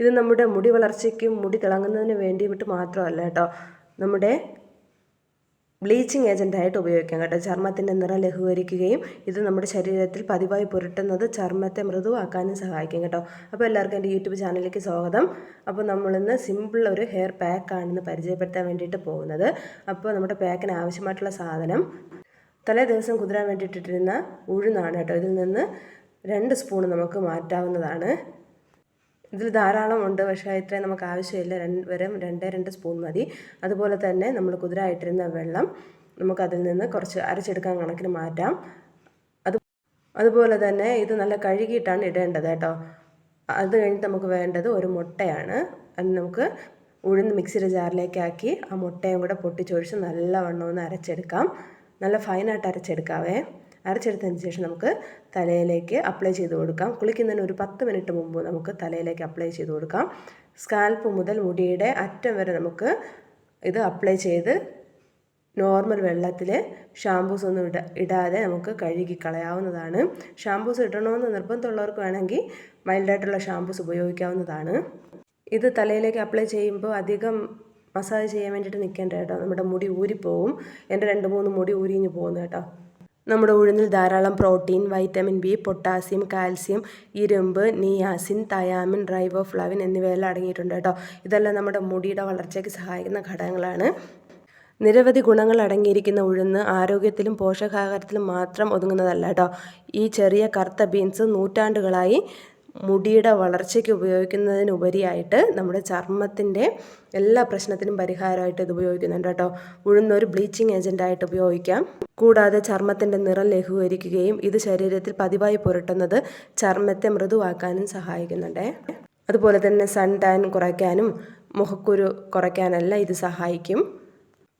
ഇത് നമ്മുടെ മുടി വളർച്ചയ്ക്കും മുടി തിളങ്ങുന്നതിന് വേണ്ടി വിട്ട് മാത്രമല്ല കേട്ടോ. നമ്മുടെ ബ്ലീച്ചിങ് ഏജന്റായിട്ട് ഉപയോഗിക്കാം കേട്ടോ. ചർമ്മത്തിന്റെ നിറം ലഘൂകരിക്കുകയും ഇത് നമ്മുടെ ശരീരത്തിൽ പതിവായി പുരട്ടുന്നത് ചർമ്മത്തെ മൃദുവാക്കാനും സഹായിക്കും കേട്ടോ. അപ്പോൾ എല്ലാവർക്കും എന്റെ യൂട്യൂബ് ചാനലിലേക്ക് സ്വാഗതം. അപ്പോൾ നമ്മളിന്ന് സിമ്പിൾ ഒരു ഹെയർ പാക്കാണെന്ന് പരിചയപ്പെടുത്താൻ വേണ്ടിയിട്ട് പോകുന്നത്. അപ്പോൾ നമ്മുടെ പാക്കിന് ആവശ്യമായിട്ടുള്ള സാധനം തലേ ദിവസം കുതിരാൻ വേണ്ടിയിട്ടിരുന്ന ഉഴുന്നാണ് കേട്ടോ. ഇതിൽ നിന്ന് രണ്ട് സ്പൂൺ നമുക്ക് മാറ്റാവുന്നതാണ്. ഇതിൽ ധാരാളം ഉണ്ട് പക്ഷേ ഇത്രയും നമുക്ക് ആവശ്യമില്ല. രണ്ട് വെറും രണ്ടേ രണ്ട് സ്പൂൺ മതി. അതുപോലെ തന്നെ നമ്മൾ കുതിരായിട്ടിരുന്ന വെള്ളം നമുക്കതിൽ നിന്ന് കുറച്ച് അരച്ചെടുക്കാൻ കണക്കിന് മാറ്റാം. അത് അതുപോലെ തന്നെ ഇത് നല്ല കഴുകിയിട്ടാണ് ഇടേണ്ടത് കേട്ടോ. അത് കഴിഞ്ഞിട്ട് നമുക്ക് വേണ്ടത് ഒരു മുട്ടയാണ്. അത് നമുക്ക് ഉഴുന്ന് മിക്സിയുടെ ജാറിലേക്കാക്കി ആ മുട്ടയും കൂടെ പൊട്ടിച്ചൊഴിച്ച് നല്ലവണ്ണം ഒന്ന് അരച്ചെടുക്കാം. നല്ല ഫൈനായിട്ട് അരച്ചെടുക്കാവേ. അരച്ചെടുത്തതിന് ശേഷം നമുക്ക് തലയിലേക്ക് അപ്ലൈ ചെയ്ത് കൊടുക്കാം. കുളിക്കുന്നതിന് ഒരു പത്ത് മിനിറ്റ് മുമ്പ് നമുക്ക് തലയിലേക്ക് അപ്ലൈ ചെയ്ത് കൊടുക്കാം. സ്കാൽപ്പ് മുതൽ മുടിയുടെ അറ്റം വരെ നമുക്ക് ഇത് അപ്ലൈ ചെയ്ത് നോർമൽ വെള്ളത്തിൽ ഷാമ്പൂസ് ഒന്നും ഇട ഇടാതെ നമുക്ക് കഴുകി കളയാവുന്നതാണ്. ഷാമ്പൂസ് ഇടണമെന്ന് നിർബന്ധമുള്ളവർക്ക് വേണമെങ്കിൽ മൈൽഡായിട്ടുള്ള ഷാമ്പൂസ് ഉപയോഗിക്കാവുന്നതാണ്. ഇത് തലയിലേക്ക് അപ്ലൈ ചെയ്യുമ്പോൾ അധികം മസാജ് ചെയ്യാൻ വേണ്ടിയിട്ട് നിൽക്കേണ്ട കേട്ടോ. നമ്മുടെ മുടി ഊരിപ്പോവും. എന്റെ രണ്ട് മൂന്ന് മുടി ഊരിഞ്ഞ് പോകുന്നു കേട്ടോ. നമ്മുടെ ഉഴുന്നിൽ ധാരാളം protein vitamin B potassium calcium ഇരുമ്പ് നിയാസിൻ തയാമിൻ റൈബോഫ്ലാവിൻ എന്നിവയെല്ലാം അടങ്ങിയിട്ടുണ്ട് കേട്ടോ. ഇതെല്ലാം നമ്മുടെ മുടിയുടെ വളർച്ചയ്ക്ക് സഹായിക്കുന്ന ഘടകങ്ങളാണ്. നിരവധി ഗുണങ്ങൾ അടങ്ങിയിരിക്കുന്ന ഉഴുന്ന് ആരോഗ്യത്തിലും പോഷകാഹാരത്തിലും മാത്രം ഒതുങ്ങുന്നതല്ല കേട്ടോ. ഈ ചെറിയ കറുത്ത ബീൻസ് നൂറ്റാണ്ടുകളായി മുടിയുടെ വളർച്ചയ്ക്ക് ഉപയോഗിക്കുന്നതിനുപരിയായിട്ട് നമ്മുടെ ചർമ്മത്തിന്റെ എല്ലാ പ്രശ്നത്തിനും പരിഹാരമായിട്ട് ഇത് ഉപയോഗിക്കുന്നുണ്ട് കേട്ടോ. ഉഴുന്നൊരു ബ്ലീച്ചിങ് ഏജന്റായിട്ട് ഉപയോഗിക്കാം. കൂടാതെ ചർമ്മത്തിന്റെ നിറം ലഘൂകരിക്കുകയും ഇത് ശരീരത്തിൽ പതിവായി പുരട്ടുന്നത് ചർമ്മത്തെ മൃദുവാക്കാനും സഹായിക്കുന്നുണ്ട്. അതുപോലെ തന്നെ സൺ ടാൻ കുറയ്ക്കാനും മുഖക്കുരു കുറയ്ക്കാനെല്ലാം ഇത് സഹായിക്കും.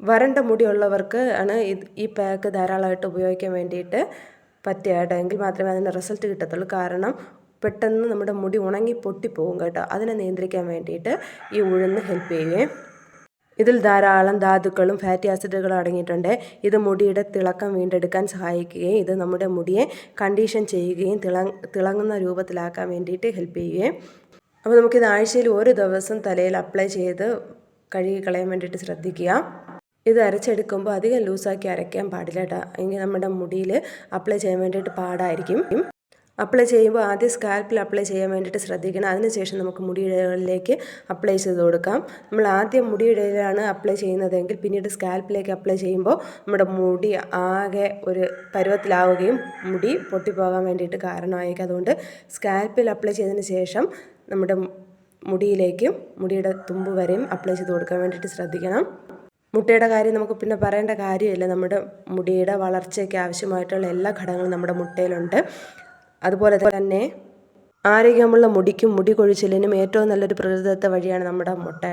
വരണ്ട മുടിയുള്ളവർക്ക് ആണ് ഇത് ഈ പാക്ക് ധാരാളമായിട്ട് ഉപയോഗിക്കാൻ വേണ്ടിയിട്ട് പറ്റിയ എങ്കിൽ മാത്രമേ അതിന് റിസൾട്ട് കിട്ടത്തുള്ളൂ. കാരണം പെട്ടെന്ന് നമ്മുടെ മുടി ഉണങ്ങി പൊട്ടിപ്പോകും കേട്ടോ. അതിനെ നിയന്ത്രിക്കാൻ വേണ്ടിയിട്ട് ഈ ഉഴുന്ന് ഹെൽപ്പ് ചെയ്യുകയും ഇതിൽ ധാരാളം ധാതുക്കളും ഫാറ്റി ആസിഡുകളും അടങ്ങിയിട്ടുണ്ട്. ഇത് മുടിയുടെ തിളക്കം വീണ്ടെടുക്കാൻ സഹായിക്കുകയും ഇത് നമ്മുടെ മുടിയെ കണ്ടീഷൻ ചെയ്യുകയും തിള തിളങ്ങുന്ന രൂപത്തിലാക്കാൻ വേണ്ടിയിട്ട് ഹെൽപ്പ് ചെയ്യുകയും അപ്പോൾ നമുക്കിത് ആഴ്ചയിൽ ഒരു ദിവസം തലയിൽ അപ്ലൈ ചെയ്ത് കഴുകി കളയാൻ വേണ്ടിയിട്ട് ശ്രദ്ധിക്കുക. ഇത് അരച്ചെടുക്കുമ്പോൾ അധികം ലൂസാക്കി അരയ്ക്കാൻ പാടില്ല കേട്ടോ. എങ്കിൽ നമ്മുടെ മുടിയിൽ അപ്ലൈ ചെയ്യാൻ വേണ്ടിയിട്ട് പാടായിരിക്കും. അപ്ലൈ ചെയ്യുമ്പോൾ ആദ്യം സ്കാൽപ്പിൽ അപ്ലൈ ചെയ്യാൻ വേണ്ടിയിട്ട് ശ്രദ്ധിക്കണം. അതിനുശേഷം നമുക്ക് മുടിയിഴകളിലേക്ക് അപ്ലൈ ചെയ്ത് കൊടുക്കാം. നമ്മൾ ആദ്യം മുടിയിഴയിലാണ് അപ്ലൈ ചെയ്യുന്നതെങ്കിൽ പിന്നീട് സ്കാൽപ്പിലേക്ക് അപ്ലൈ ചെയ്യുമ്പോൾ നമ്മുടെ മുടി ആകെ ഒരു പരുവത്തിലാവുകയും മുടി പൊട്ടിപ്പോകാൻ വേണ്ടിയിട്ട് കാരണമായിരിക്കും അതുകൊണ്ട് സ്കാൽപ്പിൽ അപ്ലൈ ചെയ്തതിന് ശേഷം നമ്മുടെ മുടിയിലേക്കും മുടിയുടെ തുമ്പ് വരെയും അപ്ലൈ ചെയ്ത് കൊടുക്കാൻ വേണ്ടിയിട്ട് ശ്രദ്ധിക്കണം. മുട്ടയുടെ കാര്യം നമുക്ക് പിന്നെ പറയേണ്ട കാര്യമില്ല. നമ്മുടെ മുടിയുടെ വളർച്ചയ്ക്ക് ആവശ്യമായിട്ടുള്ള എല്ലാ ഘടകങ്ങളും നമ്മുടെ മുട്ടയിലുണ്ട്. അതുപോലെ തന്നെ ആരോഗ്യമുള്ള മുടിക്കും മുടി കൊഴിച്ചിലിനും ഏറ്റവും നല്ലൊരു പ്രകൃതിദത്ത വഴിയാണ് നമ്മുടെ മുട്ട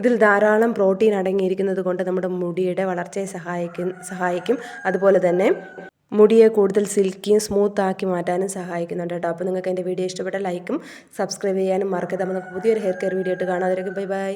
ഇതിൽ ധാരാളം പ്രോട്ടീൻ അടങ്ങിയിരിക്കുന്നത് കൊണ്ട് നമ്മുടെ മുടിയുടെ വളർച്ചയെ സഹായിക്കും സഹായിക്കും. അതുപോലെ തന്നെ മുടിയെ കൂടുതൽ സിൽക്കിയും സ്മൂത്ത് ആക്കി മാറ്റാനും സഹായിക്കുന്നുണ്ട് കേട്ടോ. അപ്പോൾ നിങ്ങൾക്ക് എന്റെ വീഡിയോ ഇഷ്ടപ്പെട്ട ലൈക്കും സബ്സ്ക്രൈബ് ചെയ്യാനും മറക്കരുത്. നമുക്ക് പുതിയൊരു ഹെയർ കെയർ വീഡിയോ ആയിട്ട് കാണാതിരിക്കും ബൈ ബൈ.